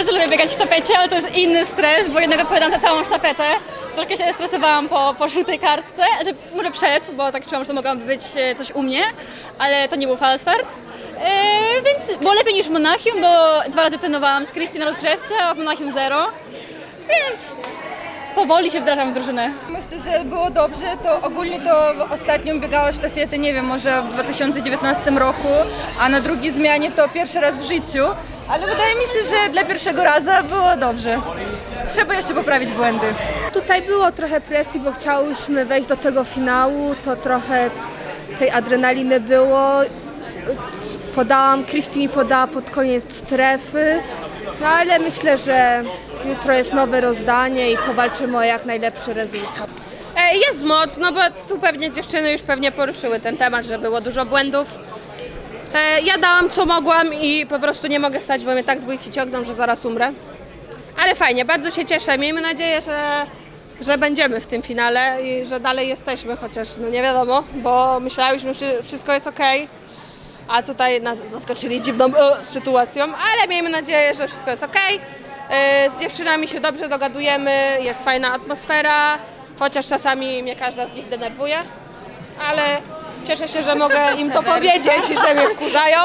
bardzo lubię biegać w sztafecie, ale to jest inny stres, bo jednak odpowiadam za całą sztafetę. Troszkę się stresowałam po, po żółtej kartce, znaczy może przed, bo tak czułam, że to mogłaby być e, coś u mnie, ale to nie był fal start. E, więc było lepiej niż w Monachium, bo dwa razy trenowałam z Christy na rozgrzewce, a w Monachium zero. Więc powoli się wdrażam w drużynę. Myślę, że było dobrze, to ogólnie to ostatnio biegała sztafety, nie wiem, może w 2019 roku, a na drugiej zmianie to pierwszy raz w życiu, ale wydaje mi się, że dla pierwszego razu było dobrze. Trzeba jeszcze poprawić błędy. Tutaj było trochę presji, bo chciałyśmy wejść do tego finału, to trochę tej adrenaliny było. Podałam, Christy mi podała pod koniec strefy, no ale myślę, że jutro jest nowe rozdanie i powalczymy o jak najlepszy rezultat. Jest moc, no bo tu pewnie dziewczyny już pewnie poruszyły ten temat, że było dużo błędów. E, Ja dałam co mogłam i po prostu nie mogę stać, bo mnie tak dwójki ciągną, że zaraz umrę. Ale fajnie, bardzo się cieszę. Miejmy nadzieję, że, że będziemy w tym finale i że dalej jesteśmy, chociaż no nie wiadomo, bo myślałyśmy, że wszystko jest ok. A tutaj nas zaskoczyli dziwną e, sytuacją, ale miejmy nadzieję, że wszystko jest ok. E, Z dziewczynami się dobrze dogadujemy, jest fajna atmosfera, chociaż czasami mnie każda z nich denerwuje, ale cieszę się, że mogę im to powiedzieć, że mnie wkurzają.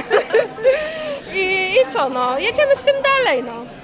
I, I co, no, jedziemy z tym dalej, no.